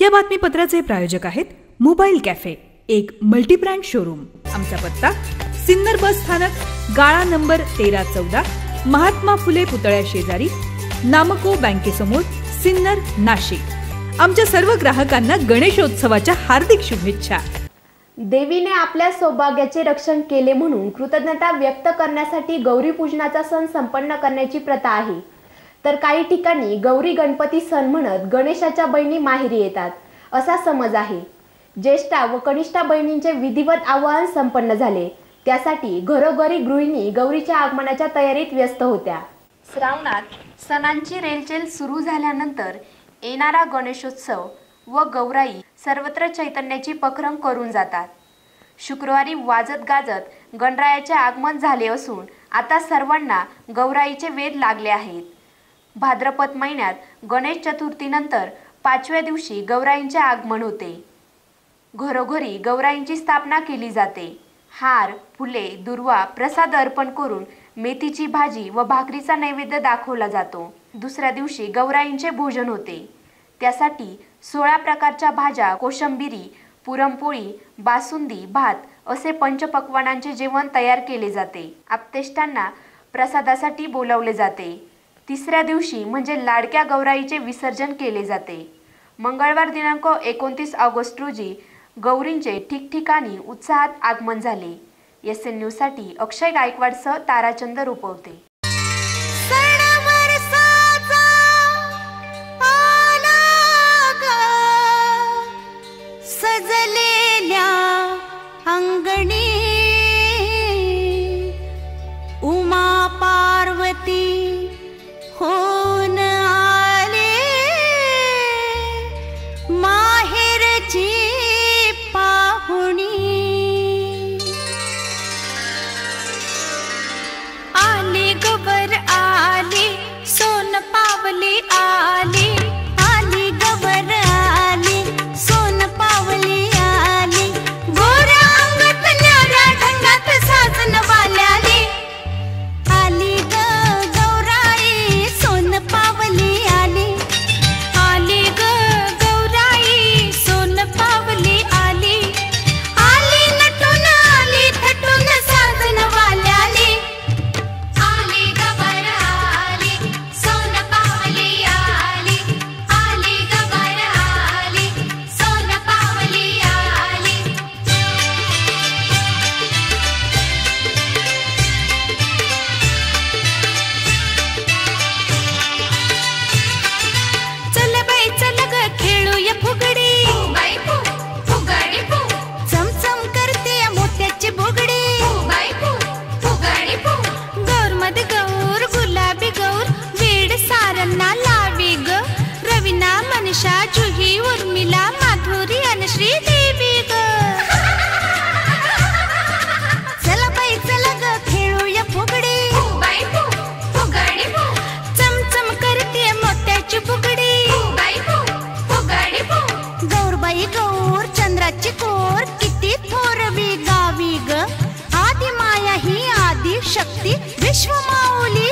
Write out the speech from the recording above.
या बातमीपत्राचे प्रायोजक आहेत मोबाईल कॅफे एक मल्टीब्रँड शोरूम. आमचा पत्ता सिन्नर बस स्थानक गाळा नंबर तेरा चौदा महात्मा फुले पुतळ्या शेजारी नामको बँकेसमोर सिन्नर नाशिक. आमच्या सर्व ग्राहकांना गणेशोत्सवाच्या हार्दिक शुभेच्छा. देवीने आपल्या सौभाग्याचे रक्षण केले म्हणून कृतज्ञता व्यक्त करण्यासाठी गौरी पूजनाचा सण संपन्न करण्याची प्रथा आहे. तर काही ठिकाणी गौरी गणपती सण म्हणत गणेशाच्या बहिणी माहेरी येतात असा समज आहे. ज्येष्ठा व कनिष्ठा बहिणींचे विधिवत आवाहन संपन्न झाले. त्यासाठी घरोघरी गृहिणी गौरीच्या आगमनाच्या तयारीत व्यस्त होत्या. श्रावणात सणांची रेलचेल सुरू झाल्यानंतर येणारा गणेशोत्सव व गौराई सर्वत्र चैतन्याची पखरम करून जातात. शुक्रवारी वाजत गाजत गणरायाचे आगमन झाले असून आता सर्वांना गौराईचे वेध लागले आहेत. भाद्रपद महिन्यात गणेश चतुर्थीनंतर पाचव्या दिवशी गौराईंचे आगमन होते. घरोघरी गौराईंची स्थापना केली जाते. हार फुले दुर्वा प्रसाद अर्पण करून मेथीची भाजी व भाकरीचा नैवेद्य दाखवला जातो. दुसऱ्या दिवशी गौराईंचे भोजन होते. त्यासाठी सोळा प्रकारच्या भाज्या कोशंबिरी पुरणपोळी बासुंदी भात असे पंचपक्वानांचे जेवण तयार केले जाते. आपतेष्टांना प्रसादासाठी बोलावले जाते. तिसऱ्या दिवशी म्हणजे लाडक्या गौराईचे विसर्जन केले जाते. मंगळवार दिनांक एकोणतीस ऑगस्ट रोजी गौरींचे ठिकठिकाणी उत्साहात आगमन झाले. एस एन न्यूजसाठी अक्षय गायकवाडसह ताराचंद रुपवते. सजलेल्या अंगणी I शक्ती विश्वमाऊली